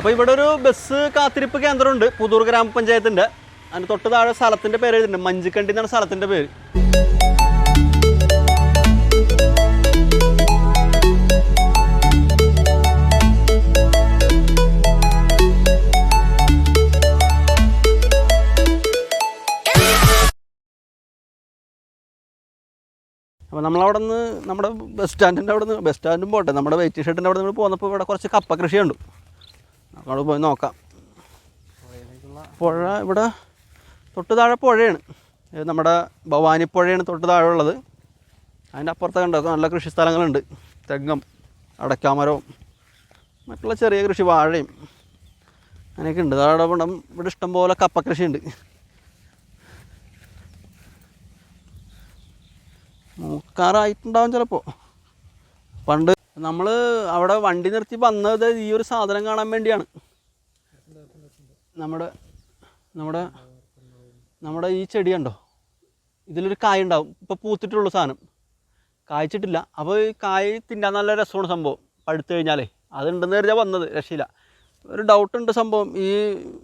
അപ്പോൾ ഇവിടെ ഒരു ബസ് കാത്തിരിപ്പ് കേന്ദ്രമുണ്ട്. പുതൂർ ഗ്രാമപഞ്ചായത്തിന്റെ അതിന് തൊട്ട് താഴെ സ്ഥലത്തിന്റെ പേര് എഴുതിയിട്ടുണ്ട്. മഞ്ചിക്കണ്ടി എന്നാണ് സ്ഥലത്തിന്റെ പേര്. അപ്പോൾ നമ്മളവിടെ നിന്ന് നമ്മുടെ ബസ് സ്റ്റാൻഡിന്റെ അവിടെ നിന്ന് ബസ് സ്റ്റാൻഡും പോട്ടെ. നമ്മുടെ വെയിറ്റിംഗ് ഷെഡിന്റെ അവിടെ നിന്ന് പോകുന്നപ്പോൾ ഇവിടെ കുറച്ച് കപ്പ കൃഷിയുണ്ട്. അവിടെ പോയി നോക്കാം. പുഴ ഇവിടെ തൊട്ട് താഴെ പുഴയാണ്. ഇത് നമ്മുടെ ഭവാനി പുഴയാണ് തൊട്ട് താഴെ ഉള്ളത് അതിന്റെ അപ്പുറത്തൊക്കെ കണ്ടോ നല്ല കൃഷി സ്ഥലങ്ങളുണ്ട്. തെങ്ങും അടയ്ക്കാമരവും മറ്റുള്ള ചെറിയ കൃഷി വാഴയും അങ്ങനെയൊക്കെ ഉണ്ട്. അവിടെ ഇവിടെ ഇവിടെ ഇഷ്ടംപോലെ കപ്പ കൃഷിയുണ്ട് മൂക്കാറായിട്ടുണ്ടാവും ചിലപ്പോൾ. പണ്ട് നമ്മൾ അവിടെ വണ്ടി നിർത്തി വന്നത് ഈ ഒരു സാധനം കാണാൻ വേണ്ടിയാണ്. നമ്മുടെ നമ്മുടെ നമ്മുടെ ഈ ചെടി കണ്ടോ? ഇതിലൊരു കായ ഉണ്ടാവും. ഇപ്പോൾ പൂത്തിട്ടുള്ള സാധനം. കായ്ച്ചിട്ടില്ല. അപ്പോൾ ഈ കായ് തിന്നാൻ നല്ല രസമാണ് സംഭവം. പഴുത്തു കഴിഞ്ഞാലേ. അതുണ്ടെന്ന് കരുതിയാൽ വന്നത്. രക്ഷയില്ല. ഒരു ഡൗട്ട് ഉണ്ട് സംഭവം. ഈ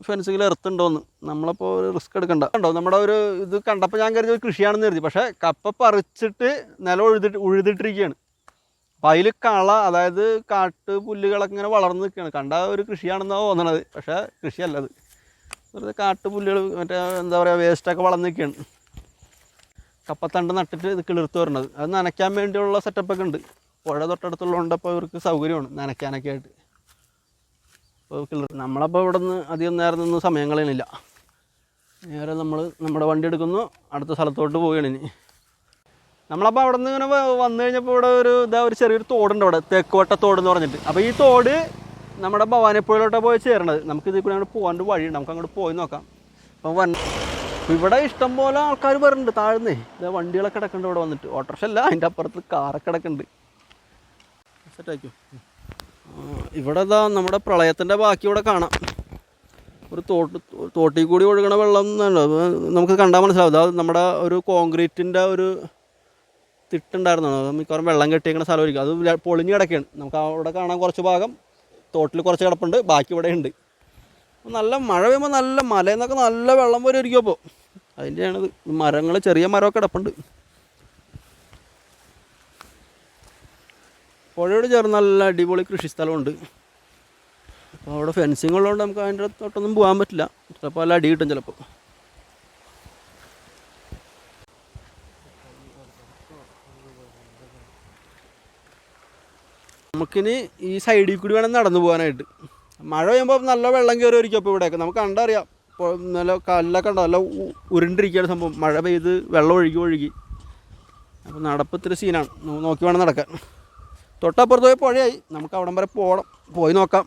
ഫെൻസിങ്ങിൽ എർത്തുണ്ടോയെന്ന് നമ്മളപ്പോൾ ഒരു റിസ്ക് എടുക്കണ്ട. കണ്ടോ? നമ്മുടെ ഒരു ഇത് കണ്ടപ്പോൾ ഞാൻ കരുതി കൃഷിയാണെന്ന് കരുതി. പക്ഷേ കപ്പ പറിച്ചിട്ട് നിലം ഉഴുതിട്ട് ഉഴുതിട്ടിരിക്കുകയാണ്. അപ്പോൾ അതിൽ കള അതായത് കാട്ട് പുല്ലുകളൊക്കെ ഇങ്ങനെ വളർന്ന് നിൽക്കുകയാണ്. കണ്ട ഒരു കൃഷിയാണെന്നാണ് തോന്നണത്. പക്ഷേ കൃഷിയല്ല അത്. വെറുതെ കാട്ട് പുല്ലുകൾ മറ്റേ എന്താ പറയുക വേസ്റ്റൊക്കെ വളർന്ന് നിൽക്കുകയാണ്. കപ്പത്തണ്ട് നട്ടിട്ട് ഇത് കിളിർത്ത് വരണത്. അത് നനയ്ക്കാൻ വേണ്ടിയുള്ള സെറ്റപ്പൊക്കെ ഉണ്ട്. പുഴ തൊട്ടടുത്തുള്ളതുകൊണ്ട് അപ്പോൾ ഇവർക്ക് സൗകര്യമാണ് നനയ്ക്കാനൊക്കെ ആയിട്ട്. അപ്പോൾ കിളിർ നമ്മളപ്പോൾ ഇവിടെ നിന്ന് അധികം നേരം നിന്ന് സമയം നേരെ നമ്മൾ നമ്മുടെ വണ്ടി എടുക്കുന്നു. അടുത്ത സ്ഥലത്തോട്ട് പോവുകയാണ് ഇനി. നമ്മളപ്പോൾ അവിടെ നിന്ന് ഇങ്ങനെ വന്നു കഴിഞ്ഞപ്പോൾ ഇവിടെ ഒരു ഇതാ ഒരു ചെറിയൊരു തോടുണ്ട് അവിടെ തെക്കോട്ട തോട് എന്ന് പറഞ്ഞിട്ട്. അപ്പോൾ ഈ തോട് നമ്മുടെ ഭവാനിപ്പുഴയിലോട്ടാണ് പോയി ചേരണത് നമുക്ക് ഇതിൽ കൂടെ അങ്ങോട്ട് പോകാണ്ട് വഴിയുണ്ട്. നമുക്ക് അങ്ങോട്ട് പോയി നോക്കാം. അപ്പോൾ വൻ ഇവിടെ ഇഷ്ടം പോലെ ആൾക്കാർ വരുന്നുണ്ട് താഴ്ന്നേ. ഇതാ വണ്ടികളൊക്കെ കിടക്കുന്നുണ്ട് ഇവിടെ വന്നിട്ട്. ഓട്ടോറിക്ഷ അല്ല അതിന്റെ അപ്പുറത്ത് കാറൊക്കെ കിടക്കുന്നുണ്ട് സെറ്റാക്കോ ഇവിടെ ഇതാ നമ്മുടെ പ്രളയത്തിന്റെ ബാക്കി ഇവിടെ കാണാം. ഒരു തോട്ട് തോട്ടിൽ കൂടി ഒഴുകണ വെള്ളം നമുക്ക് കണ്ടാൽ മനസ്സിലാവും. അതാ നമ്മുടെ ഒരു കോൺക്രീറ്റിന്റെ ഒരു തിട്ടുണ്ടായിരുന്നു? നമുക്ക് മിക്കവാറും വെള്ളം കെട്ടിയിരിക്കുന്ന സ്ഥലമായിരിക്കും. അത് പൊളിഞ്ഞ് കിടക്കുകയാണ്. നമുക്ക് അവിടെ കാണാൻ കുറച്ച് ഭാഗം തോട്ടിൽ കുറച്ച് കിടപ്പുണ്ട് ബാക്കി ഇവിടെ ഉണ്ട്. നല്ല മഴ പെയ്യുമ്പോൾ നല്ല മലയിൽ നിന്നൊക്കെ നല്ല വെള്ളം പോലെ ഇരിക്കും അപ്പോൾ അതിന്റെയാണിത് മരങ്ങൾ ചെറിയ മരമൊക്കെ കിടപ്പുണ്ട്. പുഴയോട് ചേർന്ന് നല്ല അടിപൊളി കൃഷി സ്ഥലമുണ്ട്. അപ്പോൾ അവിടെ ഫെൻസിങ് ഉള്ളതുകൊണ്ട് നമുക്ക് അതിന്റെ തൊട്ടൊന്നും പോകാൻ പറ്റില്ല. ചിലപ്പോൾ നല്ല അടി കിട്ടും ചിലപ്പോൾ. നമുക്കിനി ഈ സൈഡിൽ കൂടി വേണം നടന്നു പോകാനായിട്ട്. മഴ പെയ്യുമ്പോൾ നല്ല വെള്ളം കയറി ഒരിക്കും അപ്പോൾ ഇവിടെയൊക്കെ. നമുക്ക് കണ്ടറിയാം. ഇപ്പോൾ നല്ല കല്ലൊക്കെ ഉണ്ടോ? നല്ല ഉരുണ്ടിരിക്കുകയാണ് സംഭവം. മഴ പെയ്ത് വെള്ളം ഒഴുകി ഒഴുകി. അപ്പോൾ നടപ്പ് ഇത്തിരി സീനാണ്. നോക്കി വേണം നടക്കാൻ. തൊട്ടപ്പുറത്ത് പോയി പുഴയായി. നമുക്ക് അവിടം വരെ പോകണം പോയി നോക്കാം.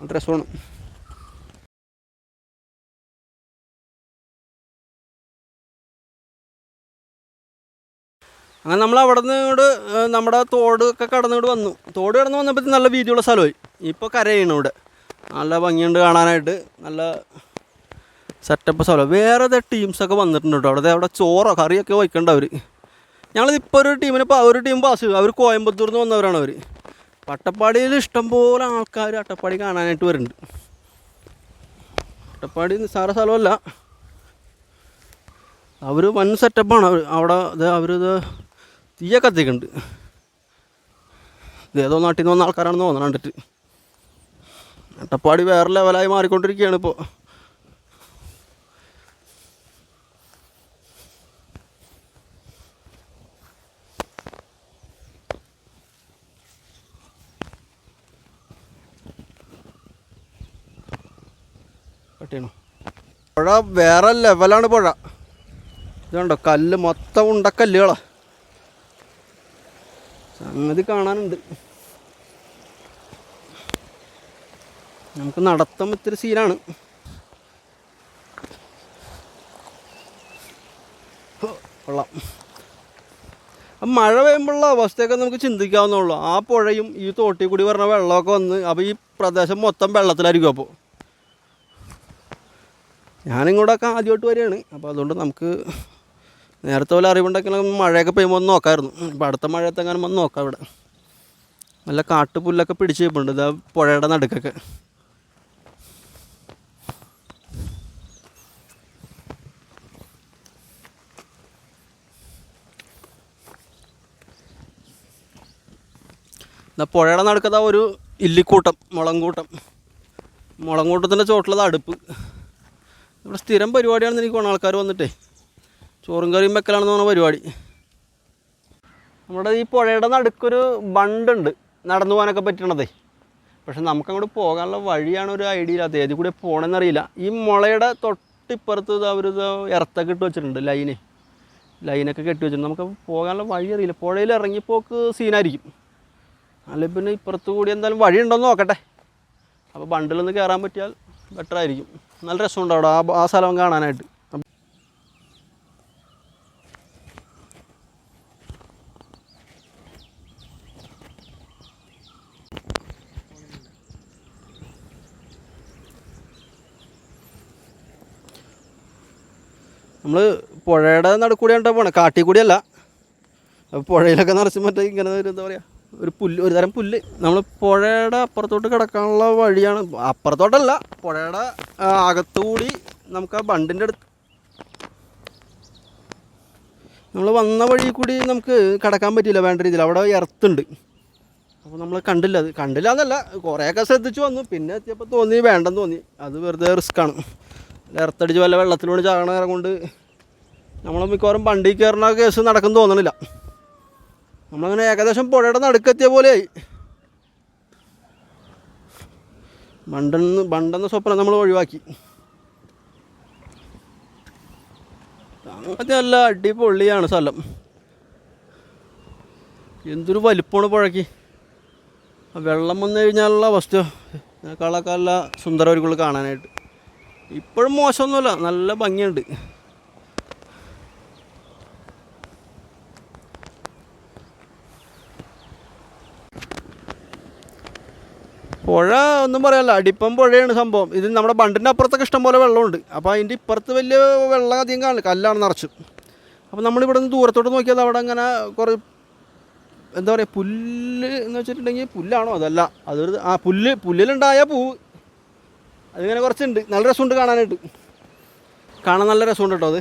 നല്ല രസമാണ് അങ്ങനെ നമ്മൾ അവിടെ നിന്ന് ഇങ്ങോട്ട് നമ്മുടെ തോട് ഒക്കെ വന്നു. തോട് കടന്ന് വന്നപ്പോൾ നല്ല വീതിയുള്ള സ്ഥലമായി. ഇപ്പോൾ കരയാണ് ഇവിടെ. നല്ല ഭംഗിയുണ്ട് കാണാനായിട്ട്. നല്ല സെറ്റപ്പ് സ്ഥലം. വേറെ ഏതാ ടീംസൊക്കെ വന്നിട്ടുണ്ട് കേട്ടോ. അവിടെ അവിടെ ചോറോ കറിയൊക്കെ വയ്ക്കണ്ട അവർ ഞങ്ങളിപ്പോൾ ഒരു ടീമിന് ഇപ്പോൾ ഒരു ടീം പാസ് അവർ കോയമ്പത്തൂർ നിന്ന് വന്നവരാണ് അവർ അട്ടപ്പാടിയിൽ ഇഷ്ടംപോലെ ആൾക്കാർ അട്ടപ്പാടി കാണാനായിട്ട് വരുന്നുണ്ട്. അട്ടപ്പാടി നിസ്സാര സ്ഥലമല്ല. അവർ വൻ സെറ്റപ്പാണ് അവർ അവിടെ ഇത് തീയൊക്കെ കത്തിക്കുന്നുണ്ട് ഇതേതോ നാട്ടിൽ നിന്ന് വന്ന ആൾക്കാരാണെന്ന് തോന്നണം കണ്ടിട്ട്. അട്ടപ്പാടി വേറെ ലെവലായി മാറിക്കൊണ്ടിരിക്കുകയാണ് ഇപ്പോൾ പുഴ വേറെ ലെവലാണ് പുഴ. ഇതുണ്ടോ? കല്ല് മൊത്തം ഉണ്ട സംഗതി കാണാനുണ്ട്. നമുക്ക് നടത്തം ഇത്തിരി സീനാണ്. കൊള്ളാം. മഴ പെയ്യുമ്പോഴുള്ള അവസ്ഥയൊക്കെ നമുക്ക് ചിന്തിക്കാവുന്നുള്ളൂ ആ പുഴയും ഈ തോട്ടിൽ കൂടി പറഞ്ഞ വെള്ളമൊക്കെ വന്ന് അപ്പോൾ ഈ പ്രദേശം മൊത്തം വെള്ളത്തിലായിരിക്കും അപ്പോൾ ഞാനിങ്ങോട്ടൊക്കെ ആദ്യമായിട്ട് വരികയാണ്. അപ്പോൾ അതുകൊണ്ട് നമുക്ക് നേരത്തെ പോലെ അറിവുണ്ടെങ്കിൽ മഴയൊക്കെ പെയ്യുമ്പോൾ ഒന്ന് നോക്കാമായിരുന്നു. ഇപ്പം അടുത്ത മഴയത്തെങ്ങാനും വന്ന് നോക്കാം ഇവിടെ നല്ല കാട്ടുപുല്ലൊക്കെ പിടിച്ച് വെപ്പുണ്ട് ഇതാ പുഴയുടെ നടുക്കൊക്കെ. എന്നാൽ പുഴയുടെ നടുക്കതാ ഒരു ഇല്ലിക്കൂട്ടം മുളങ്കൂട്ടം. മുളങ്കൂട്ടത്തിന്റെ ചോട്ടിലത് അടുപ്പ്. ഇവിടെ സ്ഥിരം പരിപാടിയാണെന്ന് എനിക്ക് തോന്നുന്നു. ആൾക്കാർ വന്നിട്ടേ. ചോറും കറിയും വെക്കലാണെന്ന് പറഞ്ഞ പരിപാടി. നമ്മുടെ ഈ പുഴയുടെ നടുക്കൊരു ബണ്ടുണ്ട്. നടന്നു പോകാനൊക്കെ പറ്റണതേ. പക്ഷെ നമുക്കങ്ങോട്ട് പോകാനുള്ള വഴിയാണ് ഒരു ഐഡിയ ഇല്ലാത്തത്. ഏതിൽ കൂടെ പോകണമെന്നറിയില്ല ഈ മുളയുടെ തൊട്ടിപ്പുറത്ത് അവർ ഇറത്തൊക്കെ ഇട്ട് വെച്ചിട്ടുണ്ട് ലൈന്. ലൈനൊക്കെ കെട്ടി വെച്ചിട്ടുണ്ട്. നമുക്ക് പോകാനുള്ള വഴി അറിയില്ല. പുഴയിൽ ഇറങ്ങിപ്പോക്ക് സീനായിരിക്കും. അല്ലെങ്കിൽ പിന്നെ ഇപ്പുറത്ത് കൂടി എന്തായാലും വഴി ഉണ്ടോയെന്ന് നോക്കട്ടെ. അപ്പോൾ ബണ്ടിലൊന്ന് കയറാൻ പറ്റിയാൽ ബെറ്റർ ആയിരിക്കും. നല്ല രസമുണ്ട് അവിടെ. ആ ആ സ്ഥലം കാണാനായിട്ട്. നമ്മൾ പുഴയുടെ നടുക്കൂടിയാണ് പോണേ. കാട്ടിൽ കൂടിയല്ല പുഴയിലൊക്കെ നിറച്ച് മറ്റേ ഇങ്ങനെ ഒരു എന്താ പറയുക ഒരു പുല്ല് ഒരു തരം പുല്ല്. നമ്മൾ പുഴയുടെ അപ്പുറത്തോട്ട് കിടക്കാനുള്ള വഴിയാണ്. അപ്പുറത്തോട്ടല്ല പുഴയുടെ അകത്തുകൂടി നമുക്ക് ആ ബണ്ടിന്റെ അടുത്ത് നമ്മൾ വന്ന വഴി കൂടി നമുക്ക് കിടക്കാൻ പറ്റില്ല വേണ്ട രീതിയിൽ. അവിടെ എർത്തുണ്ട്. അപ്പോൾ നമ്മൾ കണ്ടില്ല. അത് കണ്ടില്ല എന്നല്ല കുറേയൊക്കെ ശ്രദ്ധിച്ചു വന്നു. പിന്നെ എത്തിയപ്പോൾ തോന്നി വേണ്ടെന്ന് തോന്നി. അത് വെറുതെ റിസ്ക്കാണ്. എർത്തടിച്ച് വല്ല വെള്ളത്തിലൂടെ ചാകണം കൊണ്ട് നമ്മൾ മിക്കവാറും വണ്ടി കയറുന്ന കേസ് നടക്കും തോന്നണില്ല. നമ്മളങ്ങനെ ഏകദേശം പുഴയുടെ നടുക്കെത്തിയ പോലെയായി. ബണ്ടെന്ന് ബണ്ടെന്ന സ്വപ്നം നമ്മൾ ഒഴിവാക്കി. അങ്ങനത്തെ നല്ല അടിപൊളിയാണ് സ്ഥലം. എന്തൊരു വലിപ്പമാണ് പുഴയ്ക്ക്. വെള്ളം വന്നു കഴിഞ്ഞാലുള്ള അവസ്ഥ. കളക്കല്ല സുന്ദരമായിരിക്കുള്ളൂ കാണാനായിട്ട്. ഇപ്പോഴും മോശമൊന്നുമില്ല നല്ല ഭംഗിയുണ്ട്. പുഴ ഒന്നും പറയാല്ല അടിപ്പം പുഴയാണ് സംഭവം. ഇത് നമ്മുടെ ബണ്ടിന്റെ അപ്പുറത്തൊക്കെ ഇഷ്ടംപോലെ വെള്ളമുണ്ട്. അപ്പോൾ അതിന്റെ ഇപ്പുറത്ത് വലിയ വെള്ളം അധികം കാണില്ല കല്ലാണ് നിറച്ച്. അപ്പോൾ നമ്മളിവിടെ നിന്ന് ദൂരത്തോട്ട് നോക്കിയാൽ അവിടെ അങ്ങനെ കുറേ എന്താ പറയുക പുല്ല് എന്ന് വെച്ചിട്ടുണ്ടെങ്കിൽ പുല്ലാണോ? അതല്ല. അതൊരു ആ പുല്ല് പുല്ലിലുണ്ടായ പൂവ് അതിങ്ങനെ കുറച്ചുണ്ട്. നല്ല രസമുണ്ട് കാണാനായിട്ട്. കാണാൻ നല്ല രസമുണ്ട് കേട്ടോ അത്.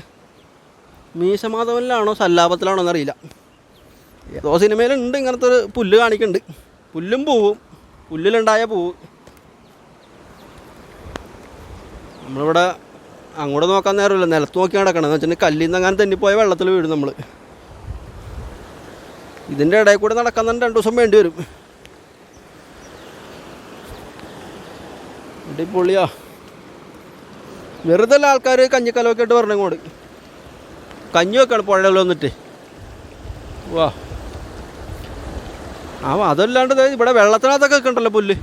മീശമാധവനിലാണോ സല്ലാപത്തിലാണോ എന്നറിയില്ല. ഏതോ സിനിമയിലുണ്ട് ഇങ്ങനത്തെ ഒരു പുല്ല് കാണിക്കുന്നുണ്ട് പുല്ലും പൂവും. പുല്ലിലുണ്ടായ പൂവ് നമ്മളിവിടെ അങ്ങോട്ട് നോക്കാൻ നേരമില്ല. നിലത്ത് നോക്കി നടക്കണം. എന്ന് വെച്ചിട്ടുണ്ടെങ്കിൽ കല്ലിൽ നിന്ന് അങ്ങനെ തെന്നിപ്പോയ വെള്ളത്തിൽ വീഴും നമ്മൾ ഇതിന്റെ ഇടയിൽ കൂടെ നടക്കാൻ തന്നെ രണ്ട് ദിവസം വേണ്ടി വരും. അടിപൊളിയാ. വെറുതെ ആൾക്കാർ കഞ്ഞിക്കലമൊക്കെ ഇട്ട് പറഞ്ഞു ഇങ്ങോട്ട്. കഞ്ഞി വെക്കാണ് പുഴയിൽ വന്നിട്ട്. വാ. ആ അതല്ലാണ്ട് ഇവിടെ വെള്ളത്തിനകത്തൊക്കെ വെക്കണ്ടല്ലോ പുല്ല്.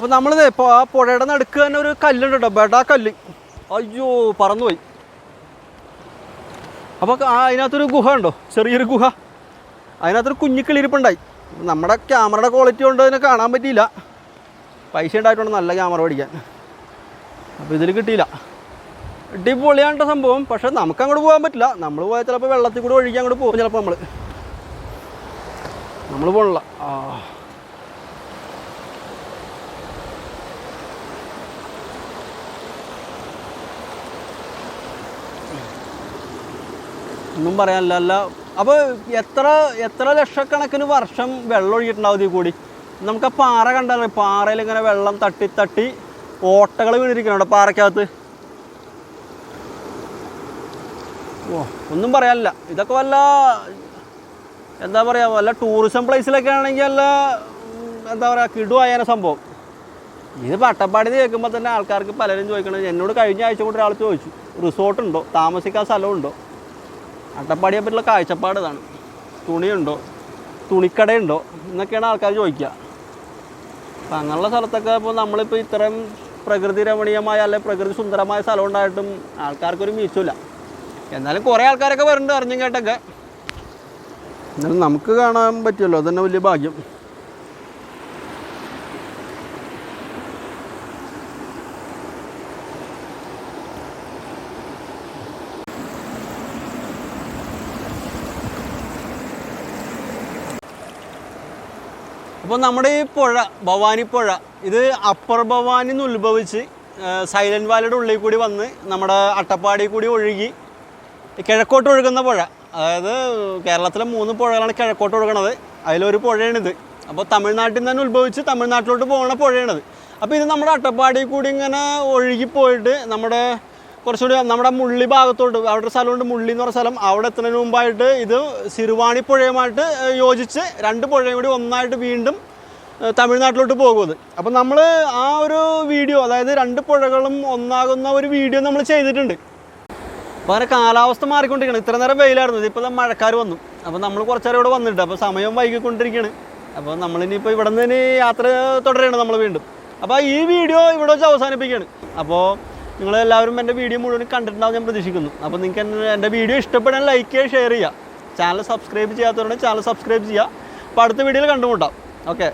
അപ്പോൾ നമ്മളിത് ഇപ്പോൾ ആ പുഴയുടെ നടുക്ക് തന്നെ ഒരു കല്ലുണ്ട് കേട്ടോ ബെഡാ കല്ല്. അയ്യോ പറന്നുപോയി. അപ്പോൾ അതിനകത്തൊരു ഗുഹ ഉണ്ടോ ചെറിയൊരു ഗുഹ. അതിനകത്തൊരു കുഞ്ഞിക്കിളിരിപ്പുണ്ടായി നമ്മുടെ ക്യാമറയുടെ ക്വാളിറ്റി കൊണ്ട് അതിനെ കാണാൻ പറ്റിയില്ല. പൈസ ഉണ്ടായിട്ടുണ്ട് നല്ല ക്യാമറ മേടിക്കാൻ. അപ്പോൾ ഇതിൽ കിട്ടിയില്ല. അടിപൊളിയാണ് ട്ടോ സംഭവം. പക്ഷെ നമുക്ക് അങ്ങോട്ട് പോകാൻ പറ്റില്ല. നമ്മൾ പോയാൽ ചിലപ്പോൾ വെള്ളത്തിൽ കൂടെ ഒഴുകി അങ്ങോട്ട് പോകും ചിലപ്പോൾ നമ്മൾ നമ്മൾ പോകണില്ല ആ. ഒന്നും പറയാനില്ല അല്ല അപ്പോൾ എത്ര എത്ര ലക്ഷക്കണക്കിന് വർഷം വെള്ളം ഒഴുകിയിട്ടുണ്ടാവും ഇതിൽ കൂടി? നമുക്ക് ആ പാറ കണ്ടാൽ പാറയിൽ ഇങ്ങനെ വെള്ളം തട്ടി തട്ടി ഓട്ടകൾ വീണിരിക്കുന്നുണ്ട് പാറയ്ക്കകത്ത്? ഓ ഒന്നും പറയാനില്ല. ഇതൊക്കെ വല്ല എന്താ പറയുക വല്ല ടൂറിസം പ്ലേസിലൊക്കെ ആണെങ്കിൽ വല്ല എന്താ പറയുക കിടുവായന സംഭവം. ഇത് പട്ടപ്പാടി കേൾക്കുമ്പോൾ തന്നെ ആൾക്കാർക്ക് പലരും ചോദിക്കണത് എന്നോട് കഴിഞ്ഞ ആഴ്ച കൂടി ഒരാൾ ചോദിച്ചു. റിസോർട്ട് ഉണ്ടോ താമസിക്കാൻ സ്ഥലമുണ്ടോ? അട്ടപ്പാടിയെ പറ്റിയുള്ള കാഴ്ചപ്പാട് ഇതാണ്. തുണിയുണ്ടോ? തുണിക്കടയുണ്ടോ? എന്നൊക്കെയാണ് ആൾക്കാർ ചോദിക്കുക. അപ്പം അങ്ങനെയുള്ള സ്ഥലത്തൊക്കെ ഇപ്പോൾ നമ്മളിപ്പോൾ ഇത്രയും പ്രകൃതി രമണീയമായ അല്ലെങ്കിൽ പ്രകൃതി സുന്ദരമായ സ്ഥലം ഉണ്ടായിട്ടും ആൾക്കാർക്കൊരു മീച്ചമില്ല എന്നാലും കുറേ ആൾക്കാരൊക്കെ വരുന്നുണ്ട് അറിഞ്ഞും കേട്ടൊക്കെ. എന്നാലും നമുക്ക് കാണാൻ പറ്റുമല്ലോ? അതന്നെ വലിയ ഭാഗ്യം. അപ്പോൾ നമ്മുടെ ഈ പുഴ ഭവാനി പുഴ ഇത് അപ്പർ ഭവാനിൽ നിന്ന് ഉത്ഭവിച്ച് സൈലന്റ് വാലിയുടെ ഉള്ളിൽ കൂടി വന്ന് നമ്മുടെ അട്ടപ്പാടി കൂടി ഒഴുകി കിഴക്കോട്ട് ഒഴുകുന്ന പുഴ. അതായത് കേരളത്തിലെ മൂന്ന് പുഴകളാണ് കിഴക്കോട്ട് ഒഴുകണത്. അതിലൊരു പുഴയാണിത്. അപ്പോൾ തമിഴ്നാട്ടിൽ നിന്ന് തന്നെ ഉത്ഭവിച്ച് തമിഴ്നാട്ടിലോട്ട് പോകുന്ന പുഴയാണിത്. അപ്പോൾ ഇത് നമ്മുടെ അട്ടപ്പാടി കൂടി ഇങ്ങനെ ഒഴുകിപ്പോയിട്ട് നമ്മുടെ കുറച്ചുകൂടി നമ്മുടെ മുള്ളി ഭാഗത്തോട്ട് അവിടെ ഒരു സ്ഥലമുണ്ട് മുള്ളി എന്ന് പറഞ്ഞ സ്ഥലം. അവിടെ എത്തുന്നതിന് മുമ്പായിട്ട് ഇത് സിറുവാണി പുഴയുമായിട്ട് യോജിച്ച് രണ്ട് പുഴയും കൂടി ഒന്നായിട്ട് വീണ്ടും തമിഴ്നാട്ടിലോട്ട് പോകുന്നത്. അപ്പം നമ്മൾ ആ ഒരു വീഡിയോ അതായത് രണ്ട് പുഴകളും ഒന്നാകുന്ന ഒരു വീഡിയോ നമ്മൾ ചെയ്തിട്ടുണ്ട്. അപ്പോൾ അങ്ങനെ കാലാവസ്ഥ മാറിക്കൊണ്ടിരിക്കുകയാണ്. ഇത്ര നേരം വെയിലായിരുന്നു. ഇപ്പോൾ മഴക്കാർ വന്നു. അപ്പോൾ നമ്മൾ കുറച്ചേരം ഇവിടെ വന്നിട്ട് അപ്പോൾ സമയം വൈകിക്കൊണ്ടിരിക്കുകയാണ്. അപ്പോൾ നമ്മളിനിപ്പോൾ ഇവിടെ നിന്ന് ഇനി യാത്ര തുടരുകയാണ് നമ്മൾ വീണ്ടും. അപ്പോൾ ഈ വീഡിയോ ഇവിടെ വെച്ച് അവസാനിപ്പിക്കുകയാണ്. അപ്പോൾ നിങ്ങൾ എല്ലാവരും എന്റെ വീഡിയോ മുഴുവൻ കണ്ടിട്ടുണ്ടാവും ഞാൻ പ്രതീക്ഷിക്കുന്നു. അപ്പോൾ നിങ്ങൾക്ക് എന്റെ- വീഡിയോ ഇഷ്ടപ്പെടാൻ ലൈക്ക് ചെയ്യുക ഷെയർ ചെയ്യുക. ചാനൽ സബ്സ്ക്രൈബ് ചെയ്യാത്തവരുണ്ടെങ്കിൽ ചാനൽ സബ്സ്ക്രൈബ് ചെയ്യുക. അപ്പോൾ അടുത്ത വീഡിയോയിൽ കണ്ടുമുട്ടാം. ഓക്കെ